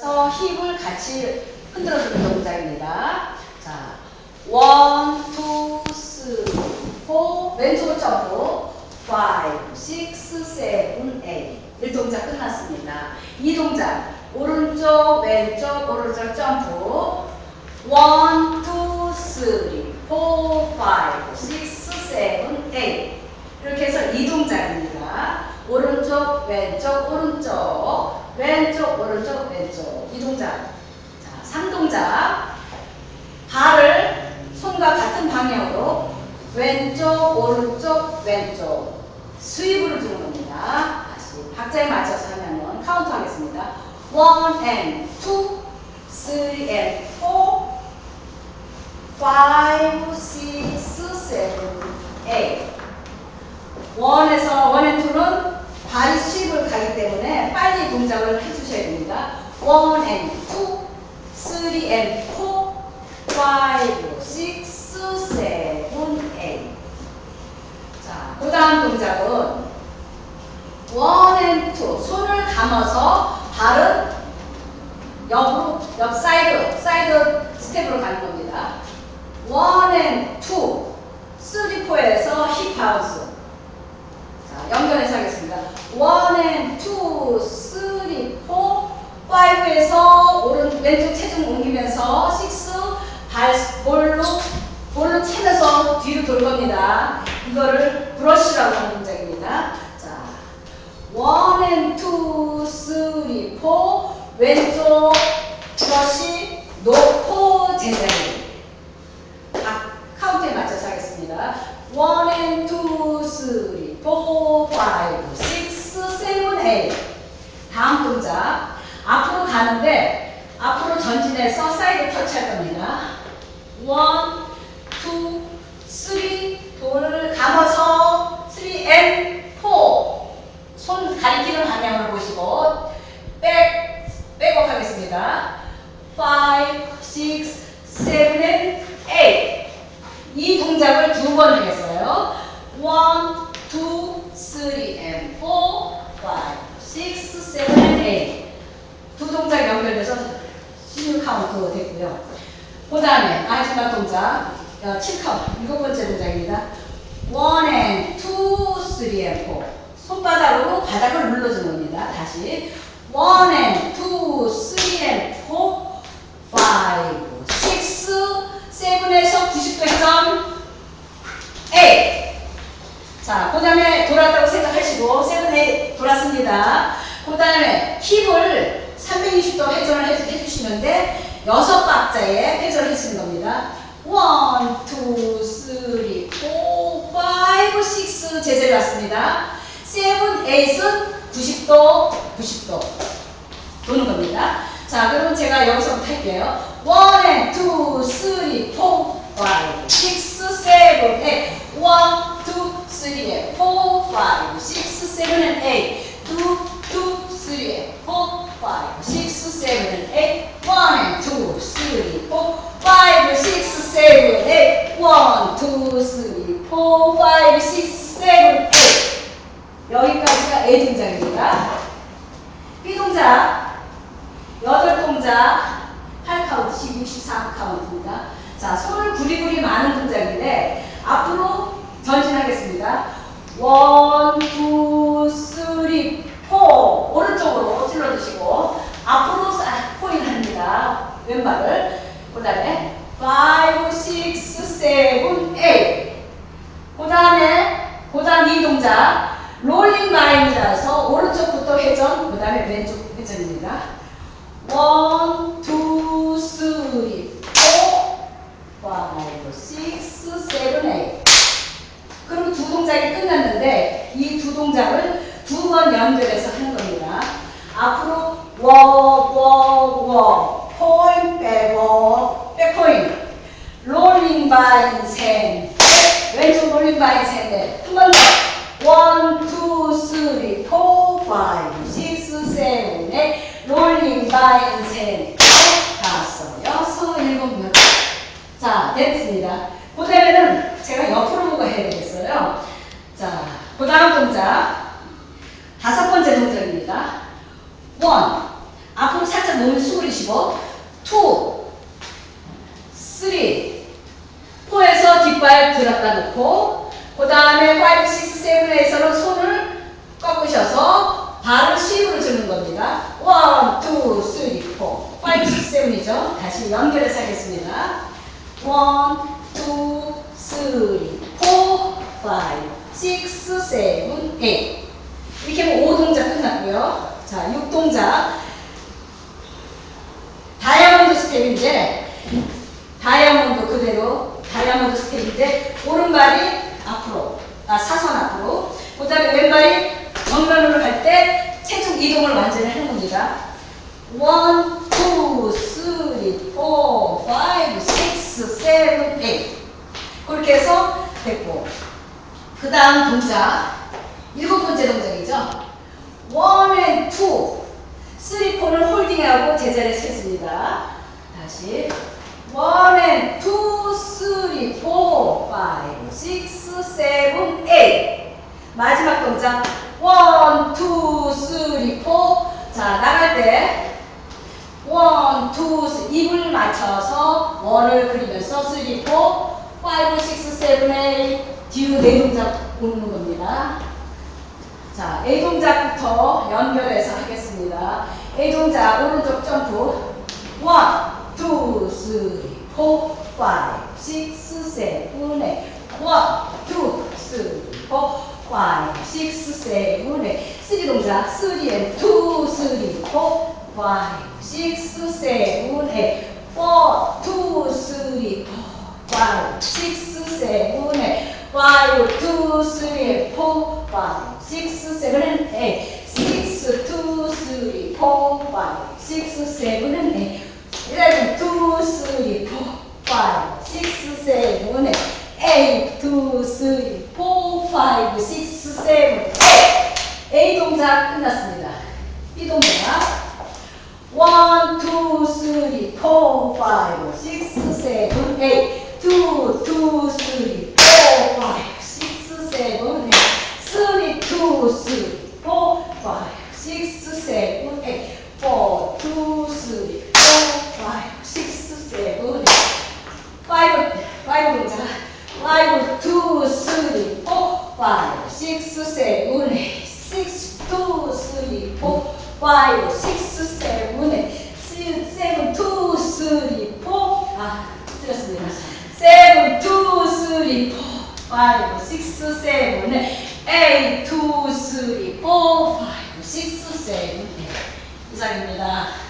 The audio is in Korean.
그래서 힙을 같이 흔들어주는 동작입니다. 자, 원, 투, 쓰리, 포, 왼쪽 점프, 파이브, 식스, 세븐, 에잇. 1동작 끝났습니다. 이 동작, 오른쪽, 왼쪽, 오른쪽 점프, 원, 투, 쓰리, 포, 파이브, 식스, 세븐, 에잇. 이렇게 해서 이 동작입니다. 오른쪽, 왼쪽, 오른쪽, 왼쪽, 오른쪽, 왼쪽. 이 동작. 자, 3동작. 발을 손과 같은 방향으로 왼쪽, 오른쪽, 왼쪽. 스윕을 주는 겁니다. 다시 박자에 맞춰서 하면은 카운트 하겠습니다. 1 and 2, 3 and 4, 5, 6, 7, 8. 원에서 원앤 투는 수입을 가기 때문에 빨리 동작을 해주셔야 됩니다. 원앤 투, 쓰리 앤 포, 파이브, 식스, 세븐, 에잇. 자, 그 다음 동작은 원앤 투, 손을 감아서 발은 옆으로, 옆 사이드, 사이드 스텝으로 가는 겁니다. 원앤 투, 쓰리, 포에서 힙 바운스. 자, 연결해서 하겠습니다. 1 and 2, 3, 4, 5에서 오른 왼쪽 체중 옮기면서 6, 발 볼로 볼로 채면서 뒤로 돌 겁니다. 이거를 브러쉬라고 하는 동작입니다. 자, 1 and 2, 3, 4 왼쪽 브러쉬 놓고 제자리 각 카운트에 맞춰서 하겠습니다. 1 and 2, 3, 4, 5, 6, 7, 8. 다음 동작. 앞으로 가는데 앞으로 전진해서 사이드 터치할 겁니다. 1, 2, 3, 돌을 감아서 3 and 4. 손 가리키는 방향을 보시고 백, 백업 하겠습니다. 5, 6, 7, and 8. 이 동작을 두 번 하겠어요. 1, 2, 3, and 4, 5, 6, 7, and 8. 두 동작 연결돼서 16 카운트 됐고요. 그 다음에 마지막 동작 7 카운트 일곱 번째 동작입니다. 1 and 2, 3 and 4. 손바닥으로 바닥을 눌러주는 겁니다. 다시 1 and 2, 3 and 4, 5, 6, 7에서 90도 회전 8. 자, 그 다음에 돌았다고 생각하시고 7, 8 돌았습니다. 그 다음에 힙을 320도 회전을 해, 해주시는데 여섯 박자에 회전을 해주는 겁니다. 1, 2, 3, 4, 5, 6 제자리 왔습니다. 7, 8은 90도, 90도 도는 겁니다. 자, 그러면 제가 여기서부터 할게요. 1 and 2, 3, 4, 5, 6, 7, 8. 1, 2, 3, 4, 5, 6, 7, and 8. 2, 2, 3, 4, 5, 6, 7, 8. 1 and 2, 3, 4, 5, 6, 7, 8. 1, 2, 3, 4, 5, 6, 7, 8. 여기까지가 A 동작입니다. B 동작. 여덟 동작 8 카운트, 64카운트입니다. 자, 손을 구리구리 마는 동작인데 앞으로 전진하겠습니다. 원, 투, 쓰리, 포 오른쪽으로 찔러주시고 앞으로 싹 포인 합니다. 왼발을 그 다음에 5, 6, 7, 8. 그 다음에 그 다음 이 동작 롤링 바인이라서 오른쪽부터 회전 그 다음에 왼쪽 회전입니다. 원, 투, 쓰리, 포, 파이브, 식스, 세븐, 에잇. 그럼 두 동작이 끝났는데 이 두 동작을 두 번 연결해서 하는 겁니다. 앞으로 워, 워, 워, 포인, 백워, 백포인, 바인 셋, 왼쪽 롤링 바인 셋, 한번 더. 원, 투, 쓰리, 포, 파이브, 식스, 세븐, 에잇. 롤링 바인 셋, 다섯, 여섯, 일곱, 여덟. 자, 됐습니다. 그 다음에는 제가 옆으로 보고 해야 되겠어요. 자, 그 다음 동작. 다섯 번째 동작입니다. 원. 앞으로 살짝 몸을 수그리시고 2 3 4에서 뒷발 들었다 놓고 그 다음에 5, 6, 7에서는 손을 꺾으셔서 발을 C으로 주는 겁니다. 1, 2, 3, 4 5, 6, 7이죠. 다시 연결해서 하겠습니다. 1, 2, 3, 4, 5, 6, 7, 8 이렇게 하면 5동작 끝났고요. 자, 6동작 다이아몬드 스텝인데 다이아몬드 그대로 다이아몬드 스텝인데 오른발이 앞으로 아 사선 앞으로 그 다음에 왼발이 정면으로 갈 때 체중 이동을 완전히 하는 겁니다 1, 2, 3, 4, 5, 6, 7, 8 그렇게 해서 됐고. 그 다음 동작. 일곱 번째 동작이죠. 1 and 2 3, 4는 홀딩하고 제자리에 섰습니다. 다시. 1 and 2, 3, 4, 5, 6, 7, 8 마지막 동작. 1, 2, 3, 4 자, 나갈 때 1, 2, 3 입을 맞춰서 원을 그리면서 3, 4, 5, 6, 7, 8 뒤로 네 동작 오는 겁니다. 자, A 동작부터 연결해서 하겠습니다. A 동작 오른쪽 점프 1, 2, 3, 4, 5, 6, 7, 8 1, 2, 3, 4, 5, 6, 7, 8 3 동작 3 and 2, 3, 4, 5, 6, 7, 8 4, 2, 3, 4, 5, 6, 7, 8 5, 2, 3, 4, 5, 6, 7, 8 6, 2, 3, 4, 5, 6, 7, 8 11, 2, 3, 4, 5, 6, 7, 8 8, 2, 3, 4, 5, 6, 7, 8 A 동작 끝났습니다. B 동작 1, 2, 3, 4, 5, 6, 7, 8 2, 2, 3, 4, 5, 6, 7, 8 3, 2, 3, 4, 5, 6, 7, 8 4, 2, 3, 4, 5, 6, 7, 8 5, 5 동작 5, 2, 3, 4, 5, 6, 7, 8 6, 2, 3, 4, 5, 6, 7, 8 7, 2, 3, 4 아, 틀렸습니다 7, 2, 3, 4, 5, 6, 7, 8 2, 3, 4, 5, 6, 7, 8 이상입니다